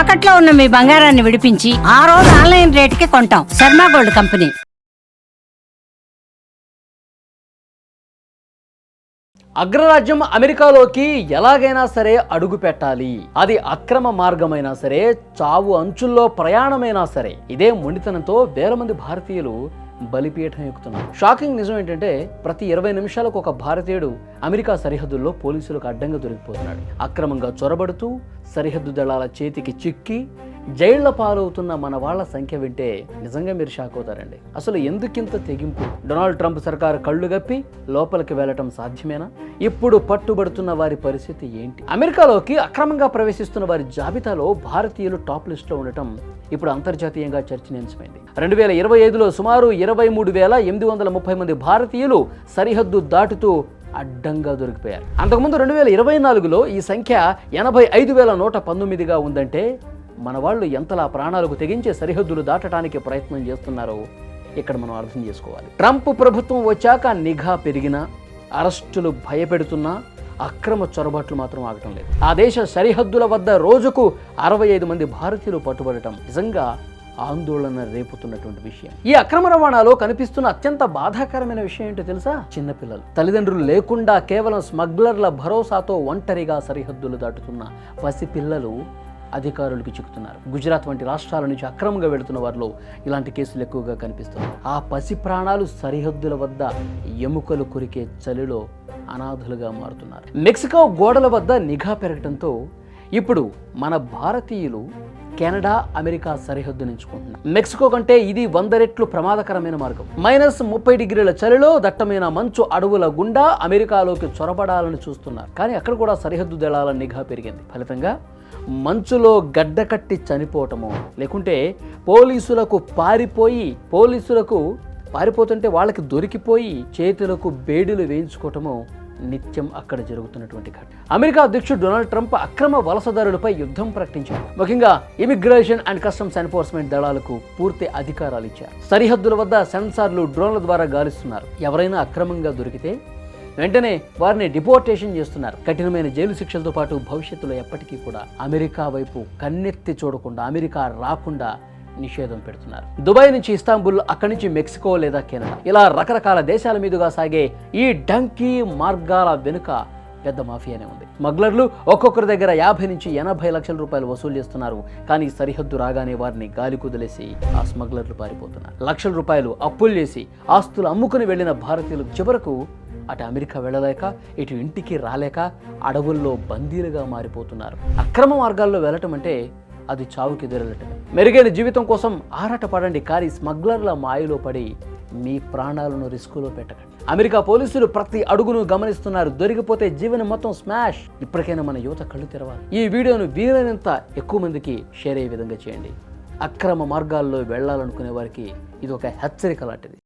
తాకట్లో ఉన్న మీ బంగారాన్ని విడిపించి ఆ రోజు ఆన్లైన్ రేటుకి కొంటాం. Sharma gold company. అగ్రరాజ్యం అమెరికాలోకి ఎలాగైనా సరే అడుగు పెట్టాలి. అది అక్రమ మార్గమైనా సరే చావు అంచుల్లో ప్రయాణమైనా సరే. ఇదే మొండితనంతో వేల మంది భారతీయులు బలిపీఠం ఎక్కుతున్నాం షాకింగ్ నిజం ఏంటంటే ప్రతి ఇరవై నిమిషాలకు ఒక భారతీయుడు అమెరికా సరిహద్దుల్లో పోలీసులకు అడ్డంగా దొరికిపోతున్నాడు. అక్రమంగా చొరబడుతూ సరిహద్దు దళాల చేతికి చిక్కి జైళ్ళ పాలవుతున్న మన వాళ్ళ సంఖ్య వింటే నిజంగా మీరు షాక్ అవుతారండి. అసలు ఎందుకింత తెగింపు? డొనాల్డ్ ట్రంప్ సర్కారు కళ్ళు గప్పి లోపలికి వెళ్ళటం సాధ్యమేనా? ఇప్పుడు పట్టుబడుతున్న వారి పరిస్థితి ఏంటి? అమెరికాలోకి అక్రమంగా ప్రవేశిస్తున్న వారి జాబితాలో భారతీయులు టాప్ లిస్ట్లో ఉండటం ఇప్పుడు అంతర్జాతీయంగా చర్చనీయాంశమైంది. రెండు వేల ఇరవై ఐదులో సుమారు ఇరవై మూడు వేల ఎనిమిది వందల ముప్పై మంది భారతీయులు సరిహద్దు దాటుతూ అడ్డంగా దొరికిపోయారు. అంతకుముందు రెండు వేల ఇరవై నాలుగులో ఈ సంఖ్య ఎనభై ఐదు వేల నూట పంతొమ్మిదిగా ఉందంటే మన వాళ్ళు ఎంతలా ప్రాణాలకు తెగించే సరిహద్దులు దాటడానికి ప్రయత్నం చేస్తున్నారో ఇక్కడ మనం అర్థం చేసుకోవాలి. ట్రంప్ ప్రభుత్వం వచ్చాక నిఘా పెరిగినా అరెస్టులు భయపెడుతున్నా అక్రమ చొరబాట్లు మాత్రం ఆగటం లేదు. ఆ దేశ సరిహద్దుల వద్ద రోజుకు అరవై ఐదు మంది భారతీయులు పట్టుబడటం నిజంగా ఆందోళన రేపుతున్నటువంటి విషయం. ఈ అక్రమ రవాణాలో కనిపిస్తున్న అత్యంత బాధాకరమైన విషయం ఏంటో తెలుసా? చిన్నపిల్లలు. తల్లిదండ్రులు లేకుండా కేవలం స్మగ్లర్ల భరోసాతో ఒంటరిగా సరిహద్దులు దాటుతున్న పసిపిల్లలు అధికారులకు చిక్కుతున్నారు. గుజరాత్ వంటి రాష్ట్రాల నుంచి అక్రమంగా వెళుతున్న వారిలో ఇలాంటి కేసులు ఎక్కువగా కనిపిస్తున్నాయి. ఆ పసి ప్రాణాలు సరిహద్దుల వద్ద ఎముకలు కొరికే చలిలో అనాథులుగా మారుతున్నారు. మెక్సికో గోడల వద్ద నిఘా పెరగడంతో ఇప్పుడు మన భారతీయులు కెనడా అమెరికా సరిహద్దు ఎంచుకుంటున్నారు మెక్సికో కంటే ఇది వంద రెట్లు ప్రమాదకరమైన మార్గం. మైనస్ ముప్పై డిగ్రీల చలిలో దట్టమైన మంచు అడవుల గుండా అమెరికాలోకి చొరబడాలని చూస్తున్నారు. కానీ అక్కడ కూడా సరిహద్దు దళాల నిఘా పెరిగింది. ఫలితంగా మంచులో గడ్డకట్టి చనిపోవటము లేకుంటే పోలీసులకు పారిపోయి పోలీసులకు పారిపోతుంటే వాళ్ళకి దొరికిపోయి చేతులకు బేడులు వేయించుకోవటము నిత్యం అక్కడ జరుగుతున్నటువంటి ఘటన. అమెరికా అధ్యక్షుడు డొనాల్డ్ ట్రంప్ అక్రమ వలసదారులపై యుద్ధం ప్రకటించారు. ముఖ్యంగా ఇమిగ్రేషన్ అండ్ కస్టమ్స్ ఎన్ఫోర్స్మెంట్ దళాలకు పూర్తి అధికారాలు ఇచ్చారు. సరిహద్దుల వద్ద సెన్సార్లు డ్రోన్ల ద్వారా గాలిస్తున్నారు. ఎవరైనా అక్రమంగా దొరికితే వెంటనే వారిని డిపోర్టేషన్ చేస్తున్నారు. కఠినమైన జైలు శిక్షలతో పాటు భవిష్యత్తులో ఎప్పటికీ కూడా అమెరికా వైపు కన్నెత్తి చూడకుండా అమెరికా రాకుండా నిషేధం పెడుతున్నారు. దుబాయ్ నుంచి ఇస్తాంబుల్ అక్కడి నుంచి మెక్సికో లేదా కెనడా. ఇలా రకరకాల దేశాల మీదుగా సాగే ఈ డంకీ మార్గాల వెనుక పెద్ద మాఫియానే ఉంది. స్మగ్లర్లు ఒక్కొక్కరి దగ్గర యాభై నుంచి ఎనభై లక్షల రూపాయలు వసూలు చేస్తున్నారు. కానీ సరిహద్దు రాగానే వారిని గాలి కుదిలేసి ఆ స్మగ్లర్లు పారిపోతున్నారు. లక్షల రూపాయలు అప్పులు చేసి ఆస్తులు అమ్ముకుని వెళ్ళిన భారతీయులు చివరకు అటు అమెరికా వెళ్ళలేక ఇటు ఇంటికి రాలేక అడవుల్లో బందీలుగా మారిపోతున్నారు. అక్రమ మార్గాల్లో వెళ్ళటం అంటే అది చావుకి ఎదురెళ్ళటమే మెరుగైన జీవితం కోసం ఆరాటపడండి కానీ స్మగ్లర్ల మాయలో పడి మీ ప్రాణాలను రిస్కులో పెట్టకండి. అమెరికా పోలీసులు ప్రతి అడుగును గమనిస్తున్నారు. దొరికిపోతే జీవనం మొత్తం స్మాష్. ఇప్పటికైనా మన యువత కళ్ళు తెరవాలి. ఈ వీడియోను వీలైనంత ఎక్కువ మందికి షేర్ అయ్యే విధంగా చేయండి. అక్రమ మార్గాల్లో వెళ్ళాలనుకునే వారికి ఇది ఒక హెచ్చరిక లాంటిది.